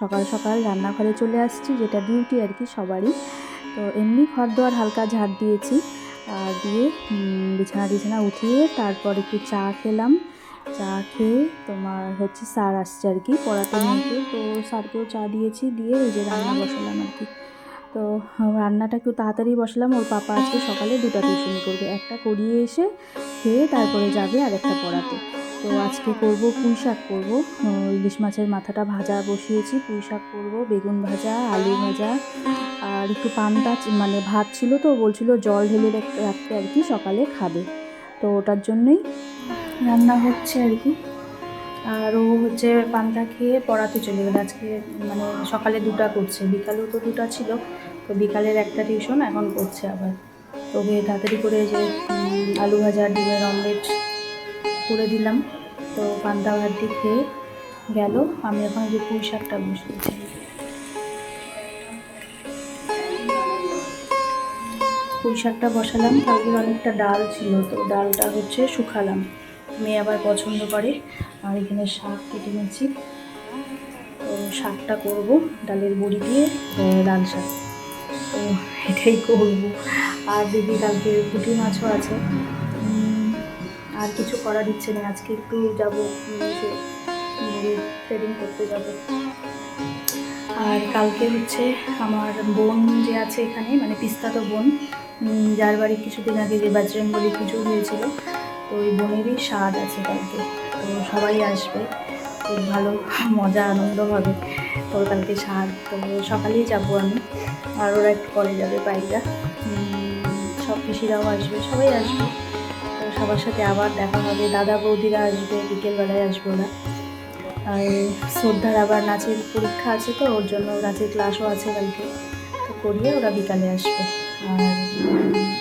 সকাল সকাল রান্নাঘরে চলে আসছি, যেটা ডিউটি আর কি সবারই। তো এমনি ঘর দোয়ার হালকা ঝাড় দিয়েছি আর দিয়ে বিছানা টিছানা উঠিয়ে তারপর একটু চা খেলাম। চা খেয়ে তোমার হচ্ছে স্যার আসছে আর কি পড়াতে নিতে। তো স্যারকেও চা দিয়েছি, দিয়ে এই যে রান্না বসালাম আর কি। তো রান্নাটা একটু তাড়াতাড়ি বসালাম, ওর পাপা আজকে সকালে দুটো টিউশন করবে। একটা করিয়ে এসে খেয়ে তারপরে যাবে আর একটা পড়াতে। তো আজকে করব পুঁই শাক করব। ইলিশ মাছের মাথাটা ভাজা বসিয়েছি, পুঁই শাক করব, বেগুন ভাজা, আলু ভাজা। আর একটু পান্তা মানে ভাত ছিল তো, বলছিল জল ঢেলে রাখ- রাখতে আর কি, সকালে খাবে। তো ওটার জন্যই রান্না হচ্ছে আর কি। আর ও হচ্ছে পান্তা খেয়ে পড়াতে চলে গেলো। আজকে মানে সকালে দুটা করছে, বিকালেও তো দুটা ছিল। তো বিকালের একটা টিউশন এখন করছে আবার। তো ওকে তাড়াতাড়ি করে যে আলু ভাজা, ডিমের অমলেট করে দিলাম। তো পান্তা ভাত দিয়ে খেয়ে গেল। আমি এখন যে পুঁই শাকটা বসিয়েছি। পুঁই শাকটা বসালাম। কালকে অনেকটা ডাল ছিল। তো ডালটা হচ্ছে শুকালাম। মেয়ে আবার পছন্দ করে। আর এখানে শাক কেটে নিচ্ছি। তো শাকটা করব ডালের বড়ি দিয়ে লাল শাক। তো এটাই করব। আর দিদি কালকে পুঁটি মাছও আছে। আর কিছু করার ইচ্ছে নেই। আজকে একটু যাব থ্রেডিং করতে যাব। আর কালকে হচ্ছে আমার বোন যে আছে এখানে মানে পিস্তাতো বোন যার বাড়ি কিছুদিন আগে যে বাজরঙ্গলি পুজো হয়েছিল, তো ওই বোনেরই স্বাদ আছে কালকে। তো সবাই আসবে, খুব ভালো, মজা, আনন্দ হবে। তো কালকে স্বাদ, তো সকালেই যাব আমি। আর ওরা একটু পরে যাবে বাইরা সব পিসিরাও আসবে, সবাই আসবে। সবার সাথে আবার দেখা হবে। দাদা বৌদিরা আসবে, বিকেলবেলায় আসবে ওরা। আর শ্রদ্ধার আবার নাচের পরীক্ষা আছে তো, ওর জন্য নাচের ক্লাসও আছে কালকে। তো করিয়ে ওরা বিকালে আসবে। আর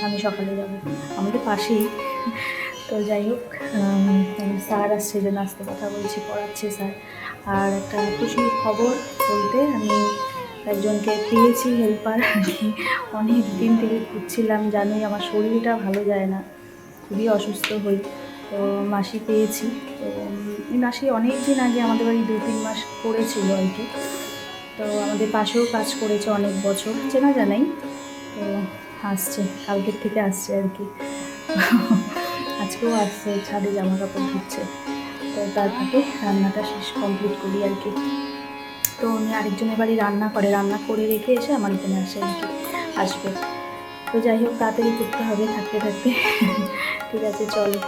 আমি সকালে যাব। আমাদের পাশেই। তো যাই হোক স্যার আসছে যে নাচতে কথা বলছি, পড়াচ্ছে স্যার। আর একটা খুশির খবর বলতে আমি একজনকে পেয়েছি হেল্পার আমি অনেক দিন থেকে খুঁজছিলাম, জানোই আমার শরীরটা ভালো যায় না। খুবই অসুস্থ হই, তো মাসি পেয়েছি। তো মাসি অনেক দিন আগে আমাদের বাড়ি দু তিন মাস করেছিল আর কি। তো আমাদের পাশেও কাজ করেছে অনেক বছর, চেনা জানাই। তো আসছে, কালকের থেকে আসছে আর কি। আজকেও আসছে, ছাদে জামা কাপড় ধুচ্ছে। তো তার ফাঁকে রান্নাটা শেষ কমপ্লিট করি আর কি। তো উনি আরেকজনের বাড়ি রান্না করে রান্না করে রেখে এসে আমার এখানে আসে আর কি, আসবে। তো যাই হোক, তাড়াতাড়ি করতে হবে, থাকতে থাকতে। ঠিক আছে, চলো।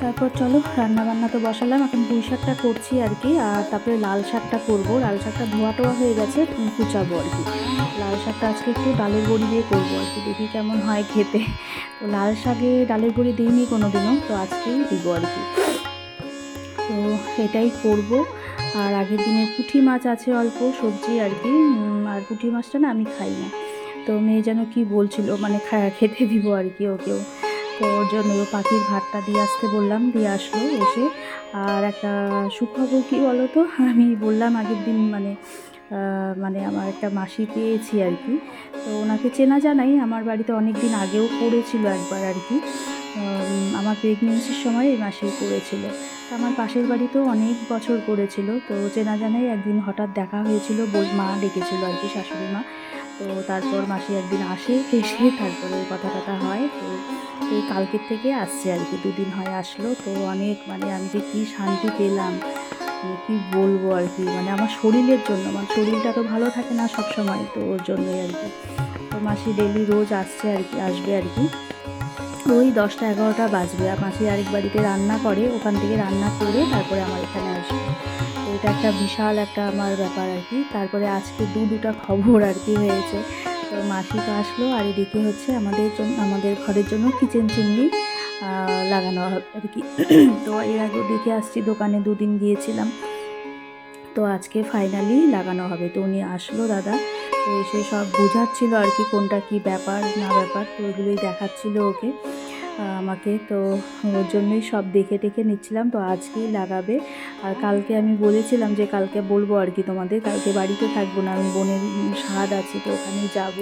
তারপর চলো রান্না বান্না তো বসালাম, এখন পুঁই শাকটা করছি আর কি, আর তারপরে লাল শাকটা করব। লাল শাকটা ধোয়া টোয়া হয়ে গেছে কুচাবো আর কি। লাল শাকটা আজকে একটু ডালের বড়ি দিয়ে করব আর কি, দেখি কেমন হয় খেতে। তো লাল শাকে ডালের বড়ি দিইনি কোনো দিনও তো আজকেই দিব আর কি। তো এটাই করব। আর আগের দিনের পুঁটি মাছ আছে অল্প, সবজি আর কি আর পুঁটি মাছটা না আমি খাই না। তো মেয়ে যেন কি বলছিল মানে খেতে দিব আর কি ওকেও। তো ওর জন্য পাখির ভাতটা দিয়ে আসতে বললাম, দিয়ে আসলো এসে। আর একটা সুখবর কি বলো তো আমি বললাম আগের দিন মানে মানে আমার একটা মাসি পেয়েছি আর কি। তো ওনাকে চেনা জানাই, আমার বাড়িতে অনেক দিন আগেও করেছিল একবার আর কি। আমার প্রেগনেন্সির সময় এই মাসি করেছিল আমার পাশের বাড়িতেও অনেক বছর করেছিল তো চেনা জানাই একদিন হঠাৎ দেখা হয়েছিল মা ডেকেছিল আর কি, শাশুড়ি মা। তো তারপর মাসি একদিন আসে, এসে তারপরে এই কথা টথা হয়, তো এই কালকের থেকে আসছে আর কি, দুদিন হয় আসলো, তো অনেক মানে আমি যে কী শান্তি পেলাম মানে কী বলব আর কি মানে আমার শরীরের জন্য আমার শরীরটা তো ভালো থাকে না সব সময় তো ওর জন্যই আর কি, তো মাসি ডেলি রোজ আসছে আর কি, আসবে আর কি, ওই দশটা এগারোটা বাজবে, আর মাসি আরেক বাড়িতে রান্না করে, ওখান থেকে রান্না করে তারপরে আমার এখানে আসবে। এটা একটা বিশাল একটা আমার ব্যাপার আর কি। তারপরে আজকে দু দুটা খবর আর কি হয়েছে। তো মাসি তো আসলো আর এদিকে হচ্ছে আমাদের জন্য আমাদের ঘরের জন্য কিচেন চিমনি লাগানো হবে আর কি। তো এর আগে দেখে আসছি দোকানে দুদিন গিয়েছিলাম। তো আজকে ফাইনালি লাগানো হবে। তো উনি আসলো দাদা। তো এসে সব বোঝাচ্ছিল আর কি কোনটা কি ব্যাপার, না ব্যাপার। তো ওইগুলোই দেখাচ্ছিল ওকে। আমাকে তো ওর জন্যই সব দেখে টেখে নিচ্ছিলাম, তো আজকেই লাগাবে। আর কালকে আমি বলেছিলাম যে কালকে বলব আর কি তোমাদের, কালকে বাড়িতে থাকব না, আমি বোনের স্বাদ আছে তো ওখানেই যাব।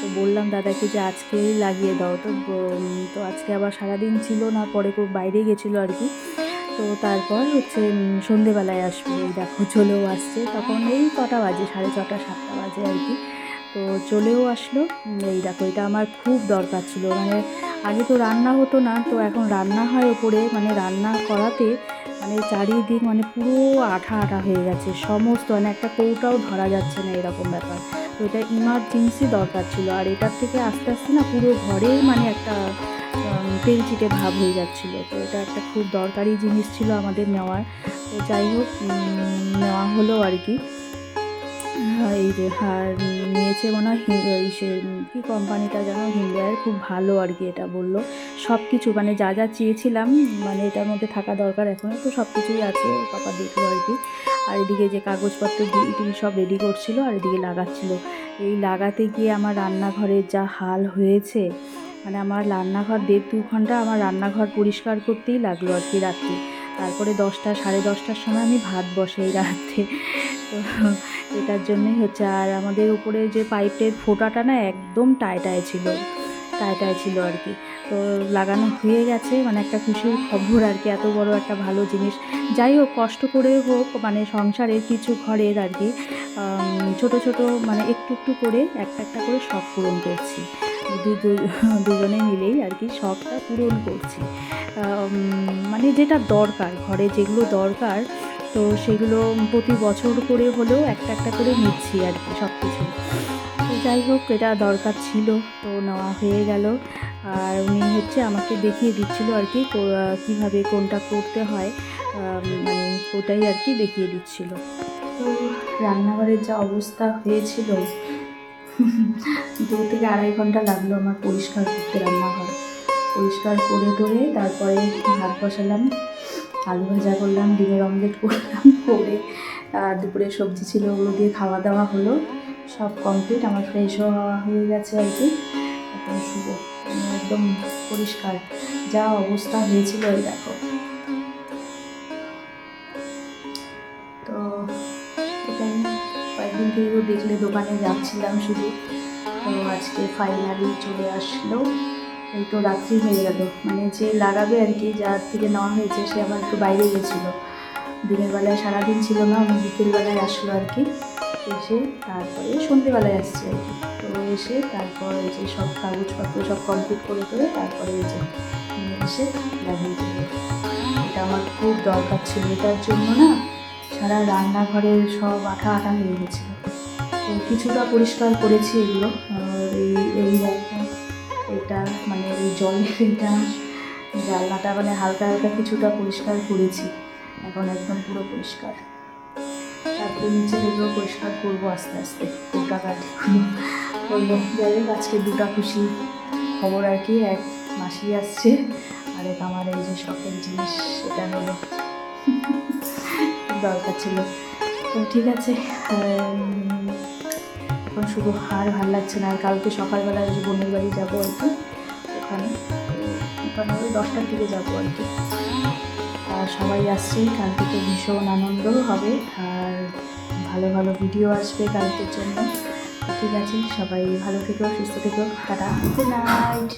তো বললাম, দাদাকে যে আজকেই লাগিয়ে দাও। তো তো আজকে আবার সারাদিন ছিল না, পরে খুব বাইরে গেছিল আর কি। তো তারপর হচ্ছে সন্ধেবেলায় আসবে, এই দেখো চলেও আসছে। তখন এই কটা বাজে, সাড়ে ছটা, সাতটা বাজে আর কি। তো চলেও আসলো এই দেখো, এটা আমার খুব দরকার ছিল। মানে আগে তো রান্না হতো না, তো এখন রান্না হয় ওপরে মানে রান্না করাতে মানে চারিদিক মানে পুরো আঠা আঠা হয়ে গেছে, সমস্ত মানে একটা কৌটাও ধরা যাচ্ছে না এরকম ব্যাপার। তো এটা ইমার্জেন্সি দরকার ছিল, আর এটার থেকে আস্তে আস্তে না পুরো ঘরেই মানে একটা তেলচিটে ভাব হয়ে যাচ্ছিল। তো এটা একটা খুব দরকারি জিনিস ছিল আমাদের নেওয়ার। তো যাই হোক নেওয়া হলো আর কি। এই যে আর নিয়েছে মনে হয় কী কোম্পানিটা যেন হিন্দিয়ার, খুব ভালো আর কি এটা বলল। সব কিছু মানে যা যা চেয়েছিলাম মানে এটার মধ্যে থাকা দরকার এখনও তো সব কিছুই আছে, পাপা দেখল আর কি। আর এদিকে যে কাগজপত্র দিয়ে সব রেডি করছিল আর এদিকে লাগাচ্ছিল। এই লাগাতে গিয়ে আমার রান্নাঘরের যা হাল হয়েছে মানে আমার রান্নাঘর দেড় দু ঘণ্টা আমার রান্নাঘর পরিষ্কার করতেই লাগল আর কি রাত্রি। তারপরে দশটা, সাড়ে দশটার সময় আমি ভাত বসাই রাত্রে। তো এটার জন্যই হচ্ছে, আর আমাদের উপরে যে পাইপের ফোঁটাটা না একদম টায় ছিল টায় ছিল আর কি। তো লাগানো হয়ে গেছে মানে একটা খুশির খবর আর কি, এত বড় একটা ভালো জিনিস। যাই হোক, কষ্ট করে হোক মানে সংসারের কিছু ঘরের আর কি ছোট ছোট মানে একটু একটু করে, একটা একটা করে শখ পূরণ করছি। দুজনে মিলেই আর কি শখটা পূরণ করছি। মানে যেটা দরকার, ঘরে যেগুলো দরকার, তো সেগুলো প্রতি বছর করে হলেও একটা একটা করে নিচ্ছি আর কি সব কিছু যাই হোক, এটা দরকার ছিল, তো নেওয়া হয়ে গেল। আর উনি হচ্ছে আমাকে দেখিয়ে দিচ্ছিল আর কি কীভাবে কোনটা করতে হয় মানে ওটাই আর কি দেখিয়ে দিচ্ছিল। তো রান্নাঘরের যা অবস্থা হয়েছিল দু থেকে আড়াই ঘণ্টা লাগল আমার পরিষ্কার করতে রান্নাঘর। পরিষ্কার করে টোরে তারপরে ভাত বসালাম, আলু ভাজা করলাম, ডিমের অমলেট করলাম, করে আর দুপুরে সবজি ছিল ওগুলো দিয়ে খাওয়া দাওয়া হলো। সব কমপ্লিট আমার ফ্রেশ হওয়া হয়ে গেছে আর কি। এখন শুভ একদম পরিষ্কার। যা অবস্থা হয়েছিল এই দেখো। কয়েকদিন দেখলে দোকানে যাচ্ছিলাম শুধু। তো আজকে ফাইনালি চলে আসলো। এই তো রাত্রি হয়ে গেল। মানে যে লাগাবে আর কি, যার থেকে নেওয়া হয়েছে, সে আবার একটু বাইরে গেছিল। দিনের বেলায় সারাদিন ছিল না আমি বিকেলবেলায় আসলো আর কি। এসে তারপরে সন্ধেবেলায় আসছে আর কি। তো এসে তারপর এই যে সব কাগজপত্র সব কমপ্লিট করে করে তারপরে এই যে এসে লাগিয়ে দিল এটা আমার খুব দরকার ছিল, এটার জন্য না সারা রান্নাঘরের সব আঠা আঠা হয়ে গেছিল। তো কিছুটা পরিষ্কার করেছি এগুলো। এই এই এটা মানে এই জলের এটা জানলাটা মানে হালকা হালকা কিছুটা পরিষ্কার করেছি। এখন একদম পুরো পরিষ্কার। তারপরে নিচে দেখলেও পরিষ্কার করব আস্তে আস্তে, গোটা কাঠিগুলো বলল, যাই হোক, আজকে দুটা খুশি খবর আর কি। এক মাসি আসছে আর এক আমার এই যে শখের জিনিস, সেটা হলো দরকার ছিল। তো ঠিক আছে এখন শুধু আর ভালো লাগছে না। আর কালকে সকালবেলা বোনের বাড়ি যাব আর কি, ওখানে। ওখানে ওই দশটার দিকে যাব আর কি। আর সবাই আসছে, কালকে তো ভীষণ আনন্দ হবে। আর ভালো ভালো ভিডিও আসবে কালকের জন্য। ঠিক আছে, সবাই ভালো থেকো, সুস্থ থেকো। টাটা। Good night